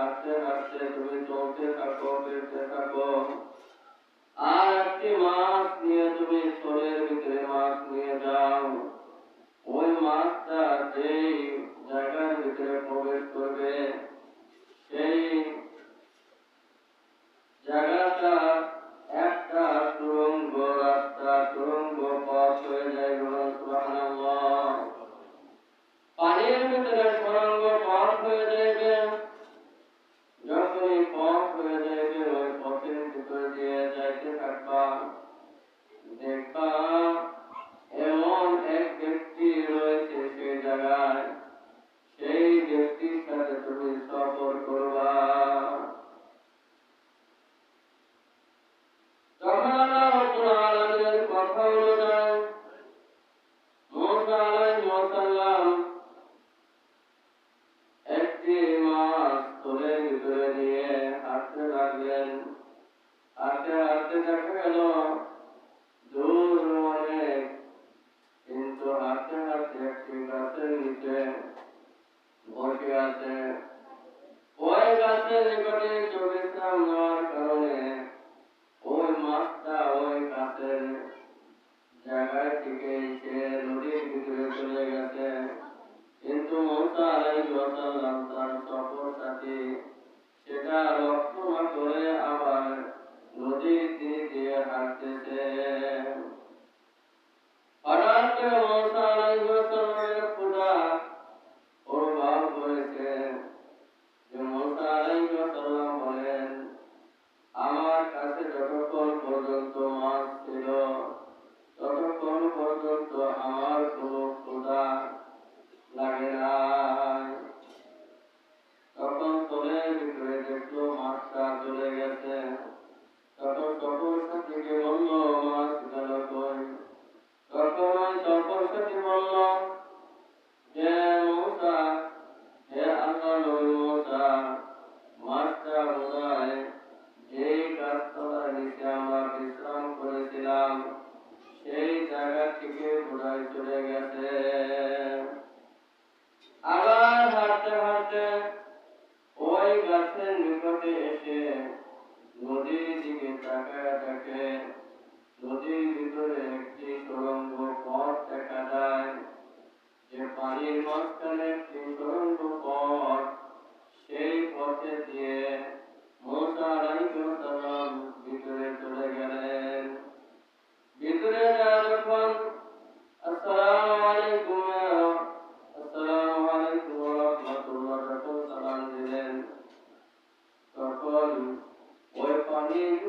নাচতে নাচতে তুমি চলতে থাকো, ফিরতে থাকো। আর একটি মাছ নিয়ে তুমি স্থলের ভিতরে মাছ নিয়ে যাও। ওই মাছটা যেই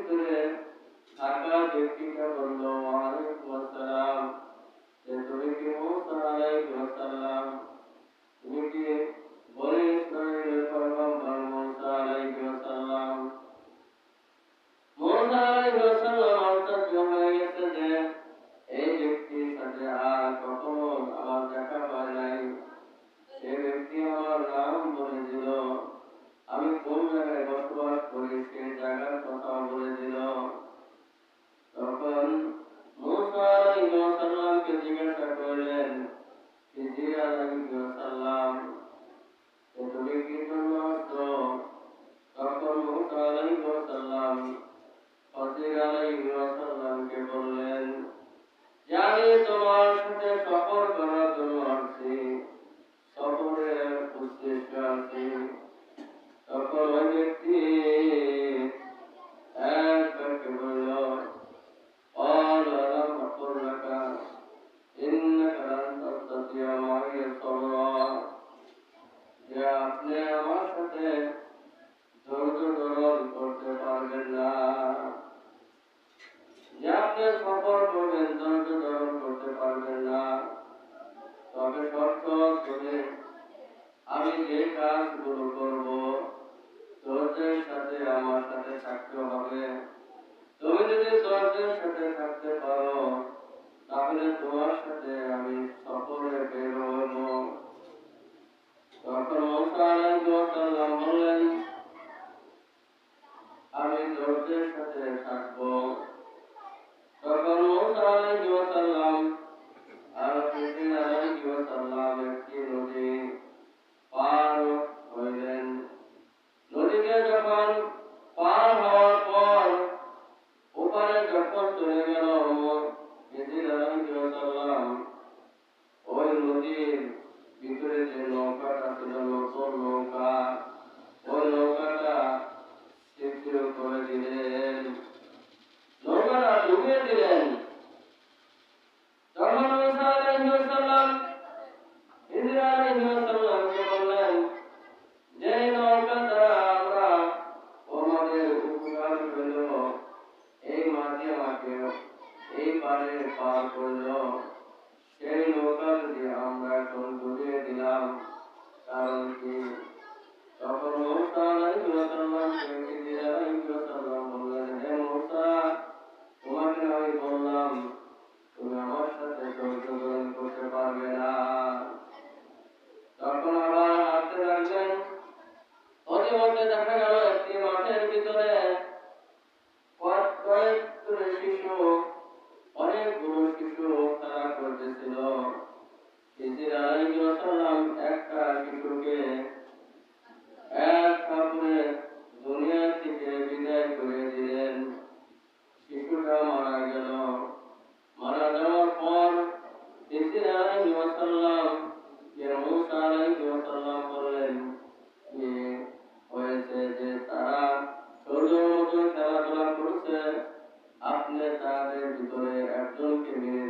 ভিতরে থাকা ব্যক্তিটা বলল আলাইকুম আসসালাম তুমি কি মুসা আলাইকুম তুমি কি বলে আমি যে কাজগুলো করব। ধৈর্যের সাথে আমার সাথে থাকতে হবে। তুমি যদি ধৈর্যের সাথে থাকতে পারো, তাহলে তোমার সাথে আমি সফরে বের হব। আমি ধৈর্যের সাথে থাকব। um, আপনি তাদের ভিতরে একজনকে নিয়ে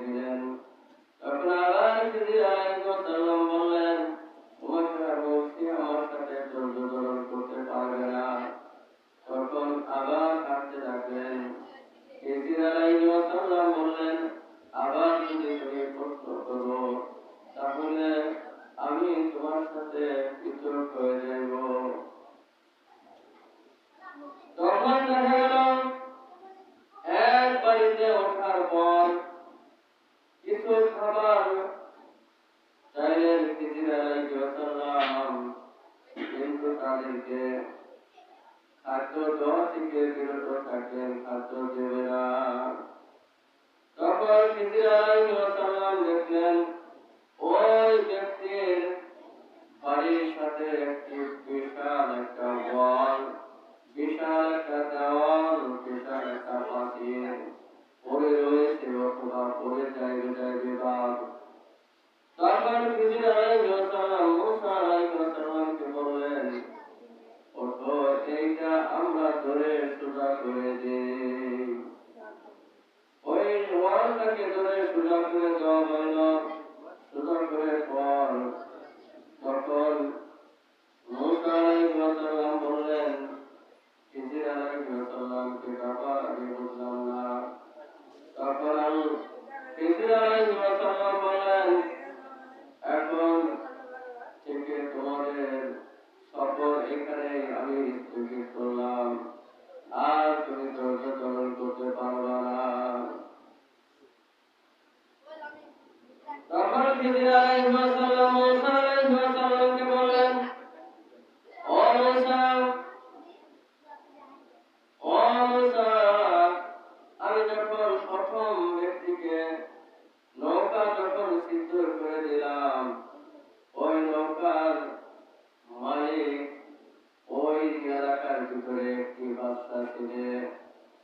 এলাকার ভিতরে একটি বাচ্চা ছেলে,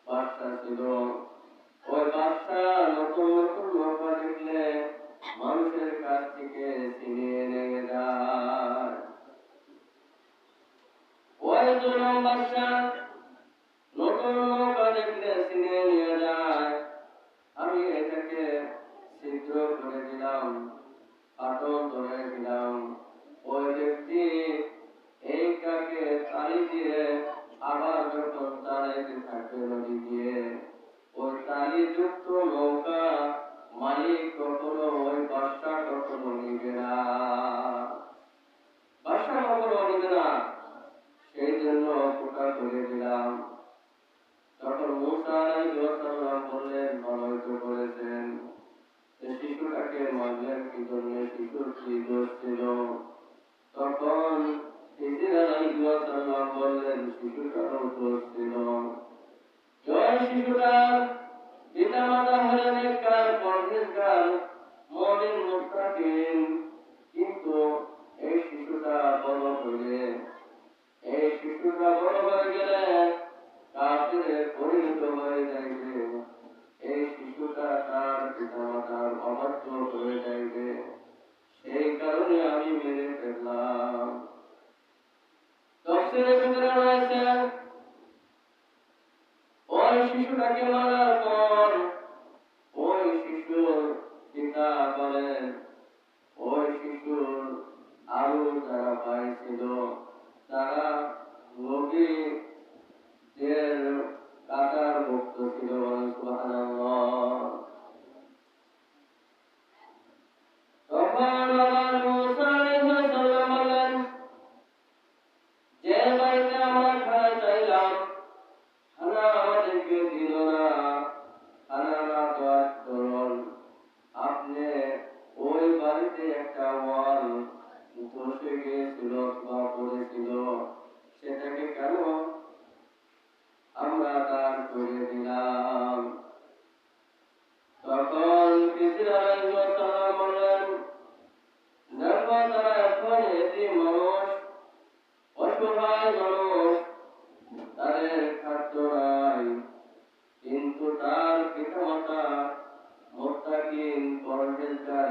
বাচ্চা ছিল। ওই বাচ্চা নতুন নতুন নৌকা দেখলে মানুষের কাছ থেকে ছিনে নিয়ে যায় বাচ্চা নতুন নৌকা দেখলে ছিনিয়ে নিয়ে যায় আমি এটাকে ছিদ্র করে দিলাম পাটন ধরে দিলাম। পবিত্র নৌকা মালিক কখনো ওই বাসটা কখনো নিবে না। বাসটা কখনো নিবে না। সেই জন্য ফোটা করে দিলাম। তখন মুসা আলাইহিসাল্লাম বললেন মনোনীত করেছেন শিশুটাকে মারলেন কি জন্য শিশুর কি দোষ ছিল? তখন ইদিন আলাইহিসাল্লাম বললেন, শিশুটারও দোষ ছিল। জয় শিশুটার পিতামাতা হলেন নেককার পরহেজগার মুমিন মুত্তাকিন কিন্তু এই শিশুটা বড় হইলে, এই শিশুটা বড় হয়ে গেলে কাফেরে পরিণত হয়ে যায়।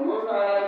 Move on.